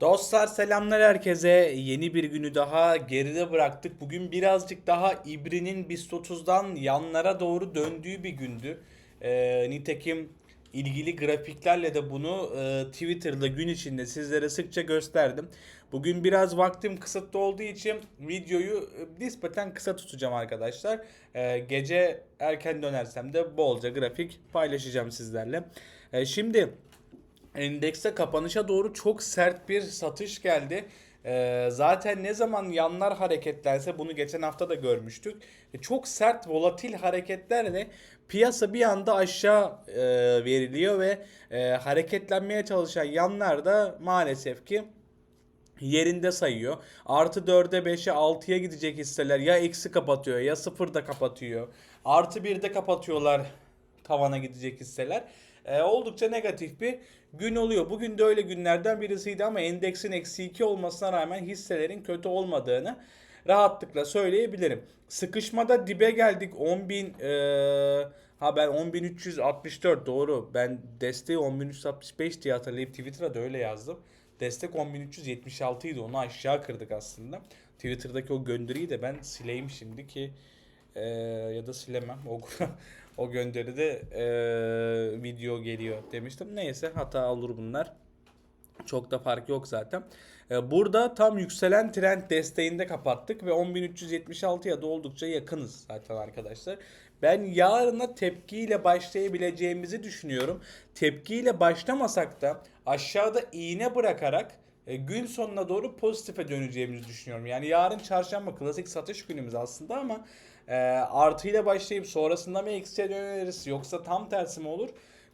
Dostlar selamlar herkese. Yeni bir günü daha geride bıraktık. Bugün birazcık daha İbri'nin BIST 30'dan yanlara doğru döndüğü bir gündü. Ee, nitekim ilgili grafiklerle de bunu e, Twitter'da gün içinde sizlere sıkça gösterdim. Bugün biraz vaktim kısıtlı olduğu için videoyu e, nispeten kısa tutacağım arkadaşlar. Ee, gece erken dönersem de bolca grafik paylaşacağım sizlerle. Ee, şimdi Endekse kapanışa doğru çok sert bir satış geldi. Ee, zaten ne zaman yanlar hareketlense bunu geçen hafta da görmüştük. E, çok sert volatil hareketlerle piyasa bir anda aşağı e, veriliyor ve e, hareketlenmeye çalışan yanlar da maalesef ki yerinde sayıyor. Artı 4'e 5'e 6'ya gidecek hisseler ya eksi kapatıyor ya sıfırda kapatıyor. Artı 1'de kapatıyorlar tavana gidecek hisseler. Ee, oldukça negatif bir gün oluyor. Bugün de öyle günlerden birisiydi ama endeksin eksi 2 olmasına rağmen hisselerin kötü olmadığını rahatlıkla söyleyebilirim. Sıkışmada dibe geldik 10.000 ee, ha ben 10.364 doğru ben desteği 10.365 diye hatırlayıp Twitter'a da öyle yazdım. Destek 10.376 idi onu aşağı kırdık aslında. Twitter'daki o gönderiyi de ben sileyim şimdi ki ee, ya da silemem. O o gönderide ee, video geliyor demiştim. Neyse hata olur bunlar. Çok da fark yok zaten. Burada tam yükselen trend desteğinde kapattık ve 10.376'ya da oldukça yakınız zaten arkadaşlar. Ben yarına tepkiyle başlayabileceğimizi düşünüyorum. Tepkiyle başlamasak da aşağıda iğne bırakarak e, gün sonuna doğru pozitife döneceğimizi düşünüyorum. Yani yarın çarşamba klasik satış günümüz aslında ama e, artıyla başlayıp sonrasında mı eksiye döneriz yoksa tam tersi mi olur?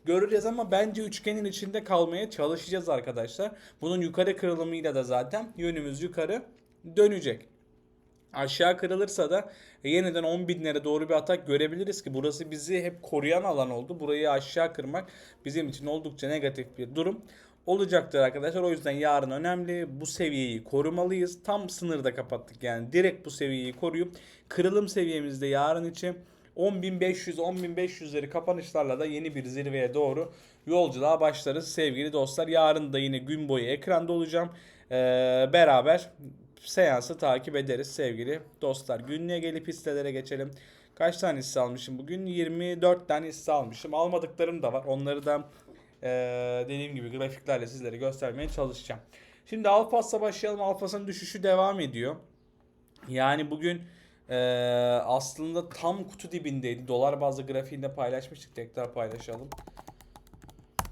Göreceğiz ama bence üçgenin içinde kalmaya çalışacağız arkadaşlar. Bunun yukarı kırılımıyla da zaten yönümüz yukarı dönecek. Aşağı kırılırsa da yeniden 10 binlere doğru bir atak görebiliriz ki burası bizi hep koruyan alan oldu. Burayı aşağı kırmak bizim için oldukça negatif bir durum olacaktır arkadaşlar. O yüzden yarın önemli. Bu seviyeyi korumalıyız. Tam sınırda kapattık yani. Direkt bu seviyeyi koruyup kırılım seviyemizde yarın için 10.500 10.500'leri kapanışlarla da yeni bir zirveye doğru yolculuğa başlarız sevgili dostlar. Yarın da yine gün boyu ekranda olacağım. Ee, beraber seansı takip ederiz sevgili dostlar. Günlüğe gelip hisselere geçelim. Kaç tane hisse almışım bugün? 24 tane hisse almışım. Almadıklarım da var. Onları da ee, dediğim gibi grafiklerle sizlere göstermeye çalışacağım. Şimdi Alfas'la başlayalım. Alfas'ın düşüşü devam ediyor. Yani bugün ee, aslında tam kutu dibindeydi. Dolar bazlı grafiğinde paylaşmıştık. Tekrar paylaşalım.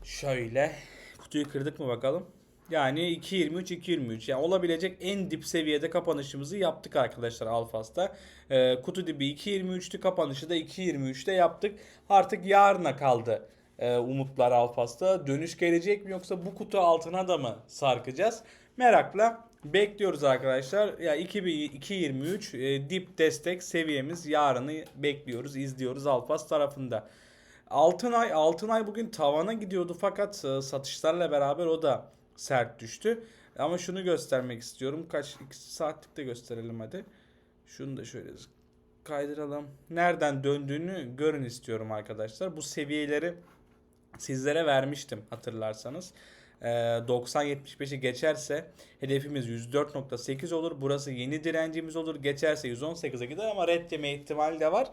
Şöyle. Kutuyu kırdık mı bakalım. Yani 2.23 2.23 yani olabilecek en dip seviyede kapanışımızı yaptık arkadaşlar Alfas'ta. Ee, kutu dibi 2.23'tü kapanışı da 2.23'te yaptık. Artık yarına kaldı e, umutlar Alfas'ta. Dönüş gelecek mi yoksa bu kutu altına da mı sarkacağız? Merakla bekliyoruz arkadaşlar. Ya 2023 e, dip destek seviyemiz yarını bekliyoruz, izliyoruz Alfas tarafında. Altınay Altınay bugün tavana gidiyordu fakat e, satışlarla beraber o da sert düştü. Ama şunu göstermek istiyorum. Kaç 2 saatlik de gösterelim hadi. Şunu da şöyle kaydıralım. Nereden döndüğünü görün istiyorum arkadaşlar. Bu seviyeleri sizlere vermiştim hatırlarsanız. Ee, 90-75'i geçerse hedefimiz 104.8 olur. Burası yeni direncimiz olur. Geçerse 118'e gider ama red yeme ihtimali de var.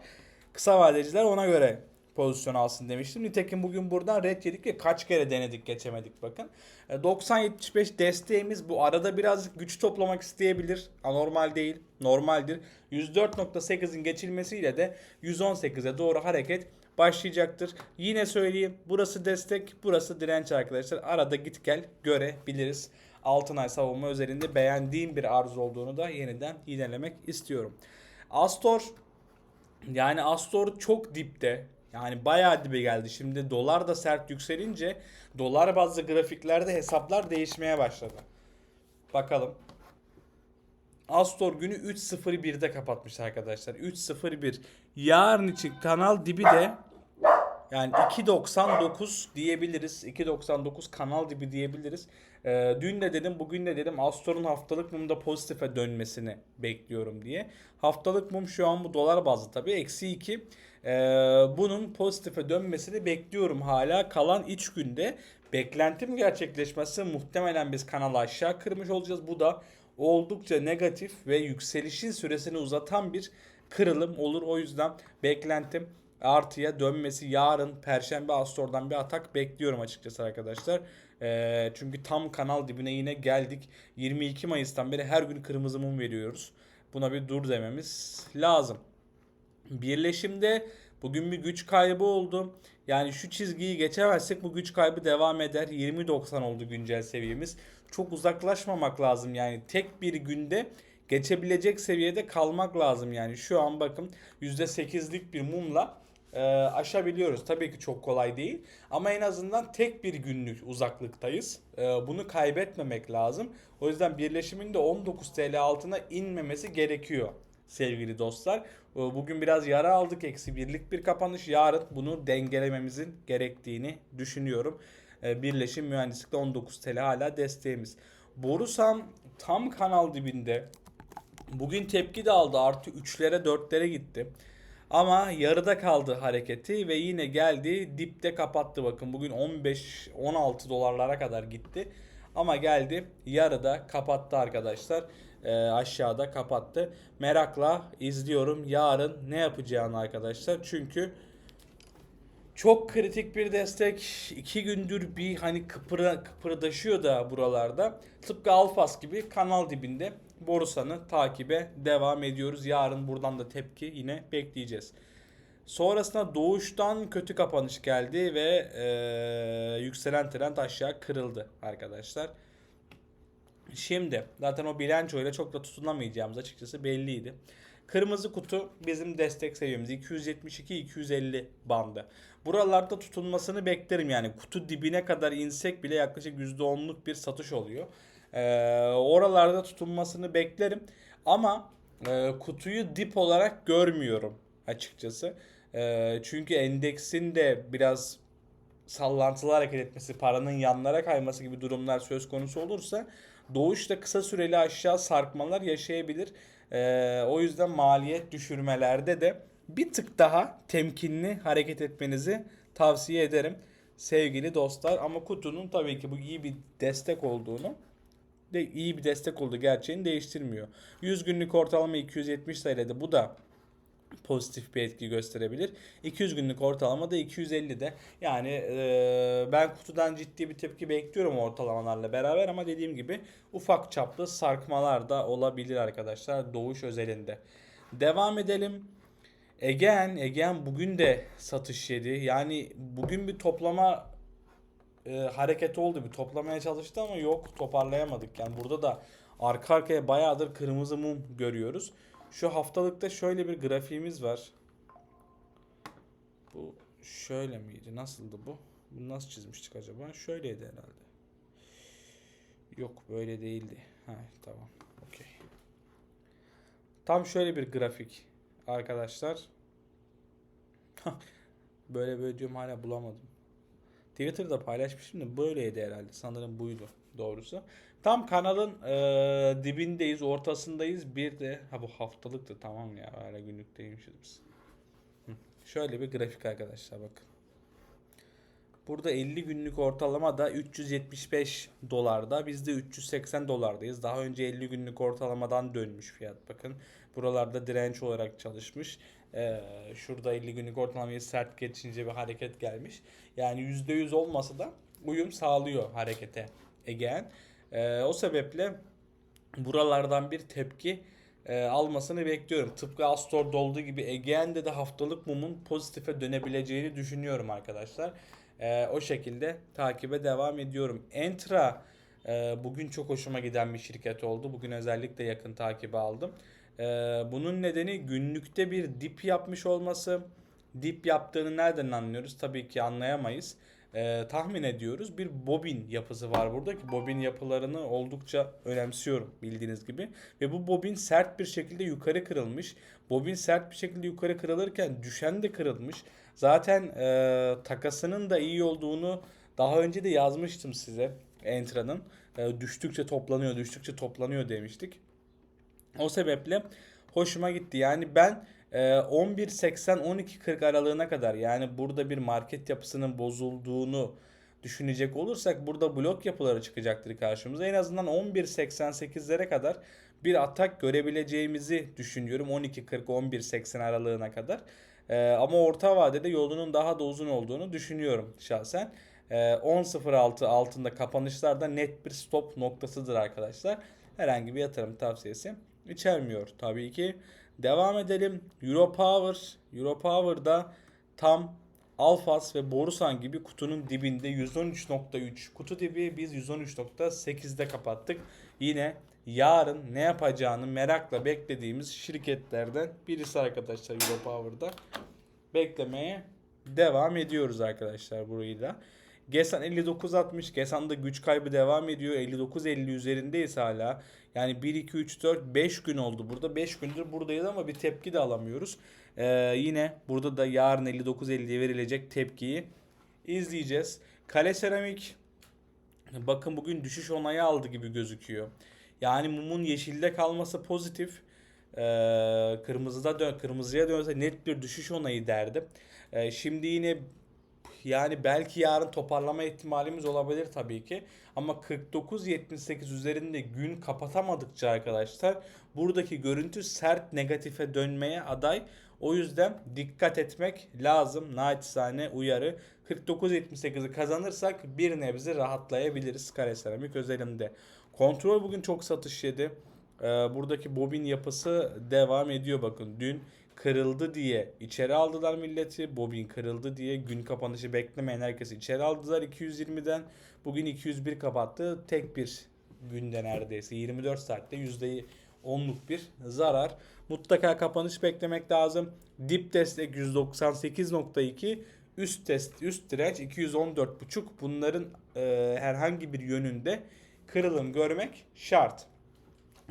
Kısa vadeciler ona göre pozisyon alsın demiştim. Nitekim bugün buradan red yedik ve kaç kere denedik geçemedik bakın. E, 90-75 desteğimiz bu arada birazcık güç toplamak isteyebilir. Anormal değil, normaldir. 104.8'in geçilmesiyle de 118'e doğru hareket başlayacaktır. Yine söyleyeyim burası destek, burası direnç arkadaşlar. Arada git gel görebiliriz. Altınay savunma özelinde beğendiğim bir arz olduğunu da yeniden yinelemek istiyorum. Astor yani Astor çok dipte. Yani bayağı dibe geldi. Şimdi dolar da sert yükselince dolar bazlı grafiklerde hesaplar değişmeye başladı. Bakalım. Astor günü 3.01'de kapatmış arkadaşlar. 3.01. Yarın için kanal dibi de yani 2.99 diyebiliriz. 2.99 kanal dibi diyebiliriz. Ee, dün de dedim bugün de dedim Astor'un haftalık mumda pozitife dönmesini bekliyorum diye. Haftalık mum şu an bu dolar bazlı tabii. Eksi 2. Ee, bunun pozitife dönmesini bekliyorum hala. Kalan iç günde Beklentim gerçekleşmezse muhtemelen biz kanalı aşağı kırmış olacağız. Bu da oldukça negatif ve yükselişin süresini uzatan bir kırılım olur. O yüzden beklentim artıya dönmesi yarın Perşembe Astor'dan bir atak bekliyorum açıkçası arkadaşlar. Ee, çünkü tam kanal dibine yine geldik. 22 Mayıs'tan beri her gün kırmızı mum veriyoruz. Buna bir dur dememiz lazım. Birleşimde bugün bir güç kaybı oldu. Yani şu çizgiyi geçemezsek bu güç kaybı devam eder. 20.90 oldu güncel seviyemiz. Çok uzaklaşmamak lazım yani tek bir günde geçebilecek seviyede kalmak lazım yani. Şu an bakın %8'lik bir mumla e, aşabiliyoruz. Tabii ki çok kolay değil ama en azından tek bir günlük uzaklıktayız. E, bunu kaybetmemek lazım. O yüzden birleşimin de 19 TL altına inmemesi gerekiyor sevgili dostlar. E, Bugün biraz yara aldık. Eksi birlik bir kapanış. Yarın bunu dengelememizin gerektiğini düşünüyorum. Birleşim mühendislikte 19 TL hala desteğimiz. Borusan tam kanal dibinde. Bugün tepki de aldı. Artı 3'lere 4'lere gitti. Ama yarıda kaldı hareketi ve yine geldi dipte kapattı bakın. Bugün 15-16 dolarlara kadar gitti. Ama geldi yarıda kapattı arkadaşlar. Ee, aşağıda kapattı. Merakla izliyorum yarın ne yapacağını arkadaşlar. Çünkü çok kritik bir destek. iki gündür bir hani kıpıra, kıpırdaşıyor da buralarda. Tıpkı Alfas gibi kanal dibinde Borusan'ı takibe devam ediyoruz. Yarın buradan da tepki yine bekleyeceğiz. Sonrasında doğuştan kötü kapanış geldi ve eee, yükselen trend aşağı kırıldı arkadaşlar. Şimdi zaten o bilançoyla çok da tutunamayacağımız açıkçası belliydi. Kırmızı kutu bizim destek seviyemiz 272-250 bandı. Buralarda tutunmasını beklerim yani kutu dibine kadar insek bile yaklaşık %10'luk bir satış oluyor. Ee, oralarda tutunmasını beklerim ama e, kutuyu dip olarak görmüyorum açıkçası. Ee, çünkü endeksin de biraz sallantılı hareket etmesi, paranın yanlara kayması gibi durumlar söz konusu olursa doğuşta kısa süreli aşağı sarkmalar yaşayabilir. Ee, o yüzden maliyet düşürmelerde de bir tık daha temkinli hareket etmenizi tavsiye ederim sevgili dostlar. Ama kutunun tabii ki bu iyi bir destek olduğunu de iyi bir destek olduğu gerçeğini değiştirmiyor. 100 günlük ortalama 270 TL'de bu da pozitif bir etki gösterebilir. 200 günlük ortalama da 250'de. Yani e, ben kutudan ciddi bir tepki bekliyorum ortalamalarla beraber ama dediğim gibi ufak çaplı sarkmalar da olabilir arkadaşlar doğuş özelinde. Devam edelim. Egean, Egean bugün de satış yedi. Yani bugün bir toplama e, hareket oldu. Bir toplamaya çalıştı ama yok toparlayamadık. Yani burada da arka arkaya bayağıdır kırmızı mum görüyoruz. Şu haftalıkta şöyle bir grafiğimiz var. Bu şöyle miydi? Nasıldı bu? Bunu nasıl çizmiştik acaba? Şöyleydi herhalde. Yok böyle değildi. Ha tamam. Okey. Tam şöyle bir grafik arkadaşlar. böyle böyle diyorum hala bulamadım. Twitter'da paylaşmıştım da böyleydi herhalde. Sanırım buydu doğrusu. Tam kanalın e, dibindeyiz, ortasındayız. Bir de ha bu haftalıktı tamam ya. Hala günlükteymişiz biz. Hı. Şöyle bir grafik arkadaşlar bakın. Burada 50 günlük ortalama da 375 dolarda. Biz de 380 dolardayız. Daha önce 50 günlük ortalamadan dönmüş fiyat bakın. Buralarda direnç olarak çalışmış. Ee, şurada 50 günlük ortalamayı sert geçince bir hareket gelmiş. Yani %100 olmasa da uyum sağlıyor harekete Egean. Ee, o sebeple buralardan bir tepki e, almasını bekliyorum. Tıpkı Astor'da olduğu gibi Egean'de de haftalık mumun pozitife dönebileceğini düşünüyorum arkadaşlar. Ee, o şekilde takibe devam ediyorum. Entra e, bugün çok hoşuma giden bir şirket oldu. Bugün özellikle yakın takibi aldım. Ee, bunun nedeni günlükte bir dip yapmış olması. Dip yaptığını nereden anlıyoruz? Tabii ki anlayamayız. Ee, tahmin ediyoruz. Bir bobin yapısı var burada ki bobin yapılarını oldukça önemsiyorum bildiğiniz gibi. Ve bu bobin sert bir şekilde yukarı kırılmış. Bobin sert bir şekilde yukarı kırılırken düşen de kırılmış. Zaten e, takasının da iyi olduğunu daha önce de yazmıştım size Entra'nın. E, düştükçe toplanıyor, düştükçe toplanıyor demiştik. O sebeple hoşuma gitti. Yani ben e, 11.80-12.40 aralığına kadar yani burada bir market yapısının bozulduğunu düşünecek olursak burada blok yapıları çıkacaktır karşımıza. En azından 11.88'lere kadar bir atak görebileceğimizi düşünüyorum. 12.40-11.80 aralığına kadar. Ee, ama orta vadede yolunun daha da uzun olduğunu düşünüyorum şahsen. Ee, 10.06 altında kapanışlarda net bir stop noktasıdır arkadaşlar. Herhangi bir yatırım tavsiyesi içermiyor tabii ki. Devam edelim. Europower. Europower'da tam Alfas ve Borusan gibi kutunun dibinde 113.3 kutu dibi biz 113.8'de kapattık. Yine yarın ne yapacağını merakla beklediğimiz şirketlerden birisi arkadaşlar Europower'da. Beklemeye devam ediyoruz arkadaşlar burayı da. Gesan 59.60. Gesan'da güç kaybı devam ediyor. 59.50 üzerindeyiz hala. Yani 1, 2, 3, 4, 5 gün oldu burada. 5 gündür buradayız ama bir tepki de alamıyoruz. Ee, yine burada da yarın 59.50'ye verilecek tepkiyi izleyeceğiz. Kale Seramik bakın bugün düşüş onayı aldı gibi gözüküyor. Yani mumun yeşilde kalması pozitif. Ee, kırmızıda dön kırmızıya dönse net bir düşüş onayı derdim. Ee, şimdi yine yani belki yarın toparlama ihtimalimiz olabilir tabii ki. Ama 49.78 üzerinde gün kapatamadıkça arkadaşlar buradaki görüntü sert negatife dönmeye aday. O yüzden dikkat etmek lazım. Naçizane uyarı. 49.78'i kazanırsak bir nebze rahatlayabiliriz kare seramik özelinde. Kontrol bugün çok satış yedi. Ee, buradaki bobin yapısı devam ediyor bakın. Dün kırıldı diye içeri aldılar milleti. Bobin kırıldı diye gün kapanışı beklemeyen herkesi içeri aldılar 220'den. Bugün 201 kapattı. Tek bir günde neredeyse 24 saatte %10'luk bir zarar. Mutlaka kapanış beklemek lazım. Dip destek 198.2 üst test üst direnç 214.5 bunların e, herhangi bir yönünde kırılım görmek şart.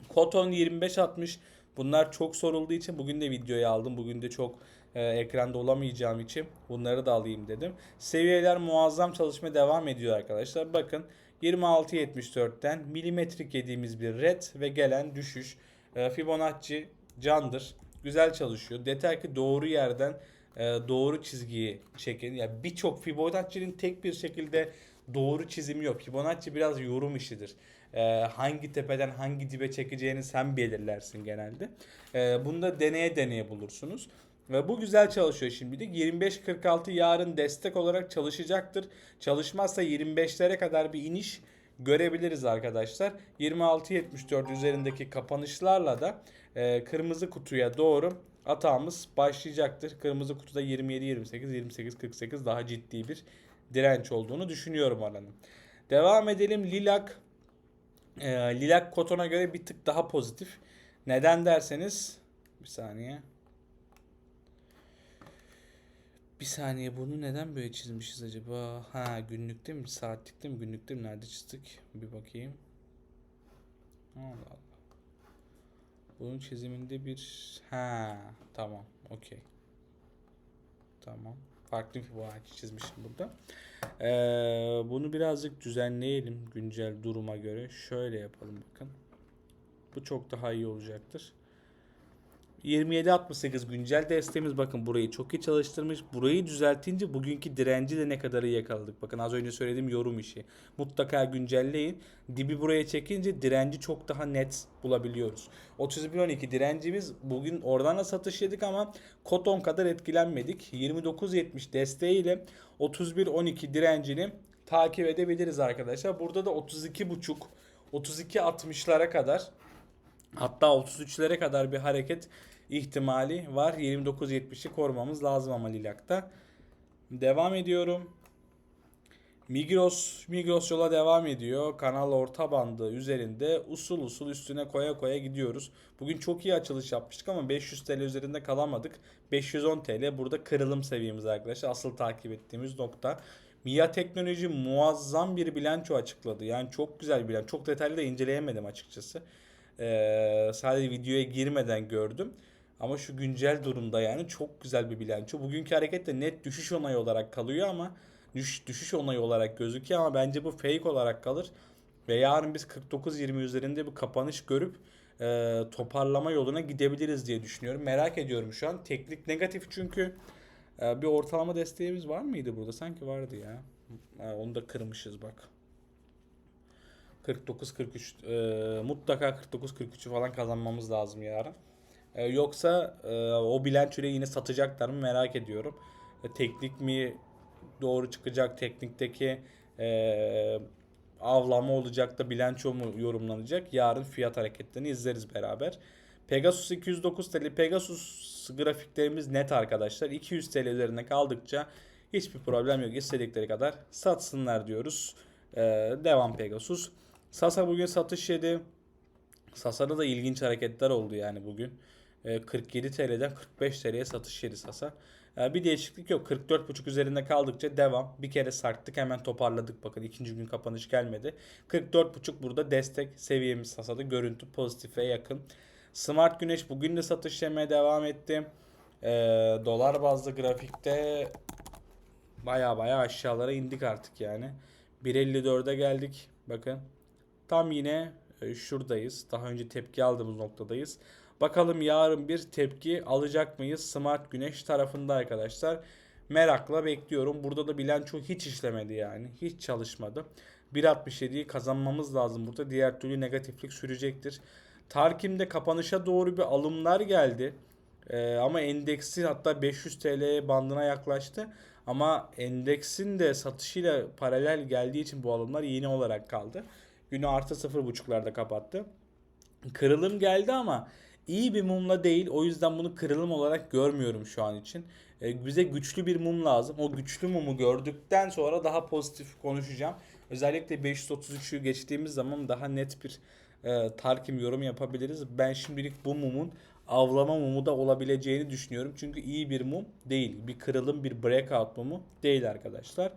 Koton 25.60 bunlar çok sorulduğu için bugün de videoyu aldım. Bugün de çok e, ekranda olamayacağım için bunları da alayım dedim. Seviyeler muazzam çalışmaya devam ediyor arkadaşlar. Bakın 26.74'ten milimetrik yediğimiz bir red ve gelen düşüş. E, Fibonacci candır. Güzel çalışıyor. Yeter ki doğru yerden e, doğru çizgiyi çekin. Ya yani birçok Fibonacci'nin tek bir şekilde doğru çizimi yok. Fibonacci biraz yorum işidir. E, hangi tepeden hangi dibe çekeceğini sen belirlersin genelde. E, bunu da deneye deneye bulursunuz. Ve bu güzel çalışıyor şimdilik. 25.46 yarın destek olarak çalışacaktır. Çalışmazsa 25'lere kadar bir iniş görebiliriz arkadaşlar. 26.74 üzerindeki kapanışlarla da e, kırmızı kutuya doğru atağımız başlayacaktır. Kırmızı kutuda 27, 28, 28, 48 daha ciddi bir direnç olduğunu düşünüyorum alanın. Devam edelim. Lilak e, Lilak Koton'a göre bir tık daha pozitif. Neden derseniz bir saniye. Bir saniye bunu neden böyle çizmişiz acaba? Ha günlükte mi? Saatlikte mi? Günlükte mi? Nerede çizdik? Bir bakayım. Allah Allah. Bunun çiziminde bir... Ha tamam. Okey. Tamam. Farklı bir Fibonacci çizmişim burada. Ee, bunu birazcık düzenleyelim güncel duruma göre. Şöyle yapalım bakın. Bu çok daha iyi olacaktır. 27.68 güncel desteğimiz bakın burayı çok iyi çalıştırmış. Burayı düzeltince bugünkü direnci de ne kadar iyi yakaladık. Bakın az önce söylediğim yorum işi. Mutlaka güncelleyin. Dibi buraya çekince direnci çok daha net bulabiliyoruz. 31.12 direncimiz bugün oradan da satış yedik ama Koton kadar etkilenmedik. 29.70 desteğiyle 31.12 direncini takip edebiliriz arkadaşlar. Burada da 32.5 32.60'lara kadar Hatta 33'lere kadar bir hareket ihtimali var. 29.70'i korumamız lazım ama Lilak'ta. Devam ediyorum. Migros Migros yola devam ediyor. Kanal orta bandı üzerinde usul usul üstüne koya koya gidiyoruz. Bugün çok iyi açılış yapmıştık ama 500 TL üzerinde kalamadık. 510 TL burada kırılım seviyemiz arkadaşlar. Asıl takip ettiğimiz nokta. Mia Teknoloji muazzam bir bilanço açıkladı. Yani çok güzel bir bilanço. Çok detaylı da inceleyemedim açıkçası. Ee, sadece videoya girmeden gördüm. Ama şu güncel durumda yani çok güzel bir bilanço. Bugünkü hareket de net düşüş onayı olarak kalıyor ama düş, düşüş onayı olarak gözüküyor ama bence bu fake olarak kalır. Ve yarın biz 49-20 üzerinde bir kapanış görüp e, toparlama yoluna gidebiliriz diye düşünüyorum. Merak ediyorum şu an. Teknik negatif çünkü e, bir ortalama desteğimiz var mıydı burada? Sanki vardı ya. Ha, onu da kırmışız bak. 49 43 e, mutlaka 49 43'ü falan kazanmamız lazım yarın. E, yoksa e, o bilançoyu yine satacaklar mı merak ediyorum. E, teknik mi doğru çıkacak teknikteki e, avlama olacak da bilanço mu yorumlanacak? Yarın fiyat hareketlerini izleriz beraber. Pegasus 209 TL. Pegasus grafiklerimiz net arkadaşlar. 200 TL üzerinde kaldıkça hiçbir problem yok. İstedikleri kadar satsınlar diyoruz. Ee, devam Pegasus. Sasa bugün satış yedi. Sasa'da da ilginç hareketler oldu yani bugün. Ee, 47 TL'den 45 TL'ye satış yedi Sasa. Ee, bir değişiklik yok. 44.5 üzerinde kaldıkça devam. Bir kere sarktık hemen toparladık. Bakın ikinci gün kapanış gelmedi. 44.5 burada destek seviyemiz Sasa'da. Görüntü pozitife yakın. Smart Güneş bugün de satış yemeye devam etti. Ee, dolar bazlı grafikte baya baya aşağılara indik artık yani. 1.54'e geldik. Bakın. Tam yine e, şuradayız. Daha önce tepki aldığımız noktadayız. Bakalım yarın bir tepki alacak mıyız? Smart Güneş tarafında arkadaşlar. Merakla bekliyorum. Burada da bilanço hiç işlemedi yani. Hiç çalışmadı. 1.67'yi kazanmamız lazım burada. Diğer türlü negatiflik sürecektir. Tarkim'de kapanışa doğru bir alımlar geldi. Ee, ama endeksi hatta 500 TL bandına yaklaştı. Ama endeksin de satışıyla paralel geldiği için bu alımlar yeni olarak kaldı. Günü artı 0.5'larda kapattı. Kırılım geldi ama iyi bir mumla değil. O yüzden bunu kırılım olarak görmüyorum şu an için. Ee, bize güçlü bir mum lazım. O güçlü mumu gördükten sonra daha pozitif konuşacağım. Özellikle 533'ü geçtiğimiz zaman daha net bir e, Tarkim yorum yapabiliriz. Ben şimdilik bu mumun avlama mumu da olabileceğini düşünüyorum. Çünkü iyi bir mum değil. Bir kırılım, bir breakout mumu değil arkadaşlar.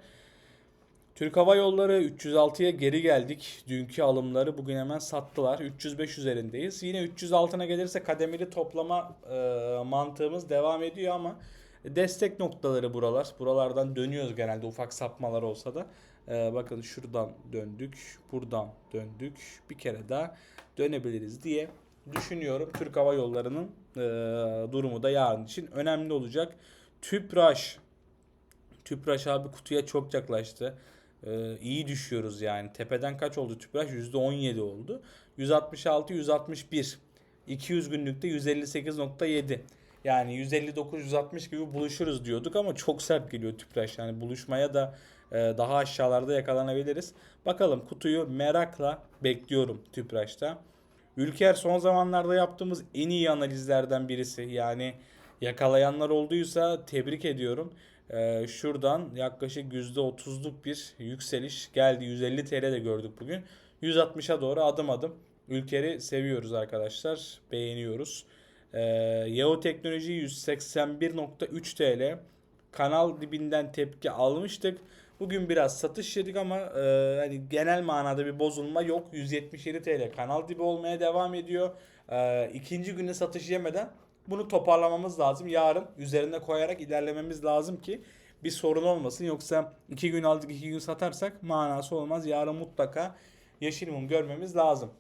Türk Hava Yolları 306'ya geri geldik. Dünkü alımları bugün hemen sattılar. 305 üzerindeyiz. Yine 300 altına gelirse kademeli toplama e, mantığımız devam ediyor ama destek noktaları buralar. Buralardan dönüyoruz genelde ufak sapmalar olsa da. E, bakın şuradan döndük, buradan döndük. Bir kere daha dönebiliriz diye düşünüyorum. Türk Hava Yolları'nın e, durumu da yarın için önemli olacak. Tüpraş Tüpraş abi kutuya çok yaklaştı. Ee, iyi düşüyoruz yani. Tepeden kaç oldu Tüpraş? %17 oldu. 166, 161. 200 günlükte 158.7. Yani 159-160 gibi buluşuruz diyorduk ama çok sert geliyor Tüpraş. Yani buluşmaya da e, daha aşağılarda yakalanabiliriz. Bakalım kutuyu merakla bekliyorum Tüpraş'ta. Ülker son zamanlarda yaptığımız en iyi analizlerden birisi. Yani yakalayanlar olduysa tebrik ediyorum. Ee, şuradan yaklaşık %30'luk bir yükseliş geldi. 150 TL de gördük bugün. 160'a doğru adım adım. Ülkeri seviyoruz arkadaşlar. Beğeniyoruz. Ee, Yahoo Teknoloji 181.3 TL. Kanal dibinden tepki almıştık. Bugün biraz satış yedik ama e, hani genel manada bir bozulma yok. 177 TL kanal dibi olmaya devam ediyor. E, ikinci günde satış yemeden bunu toparlamamız lazım. Yarın üzerine koyarak ilerlememiz lazım ki bir sorun olmasın. Yoksa iki gün aldık iki gün satarsak manası olmaz. Yarın mutlaka yeşil mum görmemiz lazım.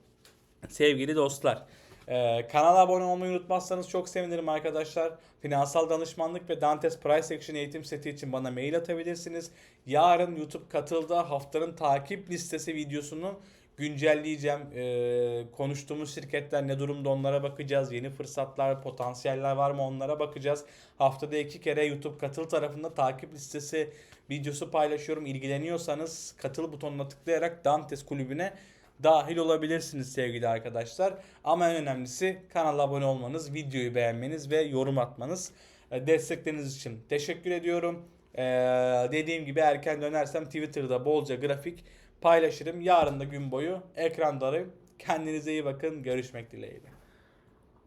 Sevgili dostlar. Ee, kanala abone olmayı unutmazsanız çok sevinirim arkadaşlar. Finansal danışmanlık ve Dantes Price Action eğitim seti için bana mail atabilirsiniz. Yarın YouTube katılda haftanın takip listesi videosunu güncelleyeceğim. Ee, konuştuğumuz şirketler ne durumda onlara bakacağız. Yeni fırsatlar, potansiyeller var mı onlara bakacağız. Haftada iki kere YouTube katıl tarafında takip listesi videosu paylaşıyorum. İlgileniyorsanız katıl butonuna tıklayarak Dantes kulübüne dahil olabilirsiniz sevgili arkadaşlar. Ama en önemlisi kanala abone olmanız, videoyu beğenmeniz ve yorum atmanız. Ee, Destekleriniz için teşekkür ediyorum. Ee, dediğim gibi erken dönersem Twitter'da bolca grafik paylaşırım. Yarın da gün boyu ekrandayım. Kendinize iyi bakın. Görüşmek dileğiyle.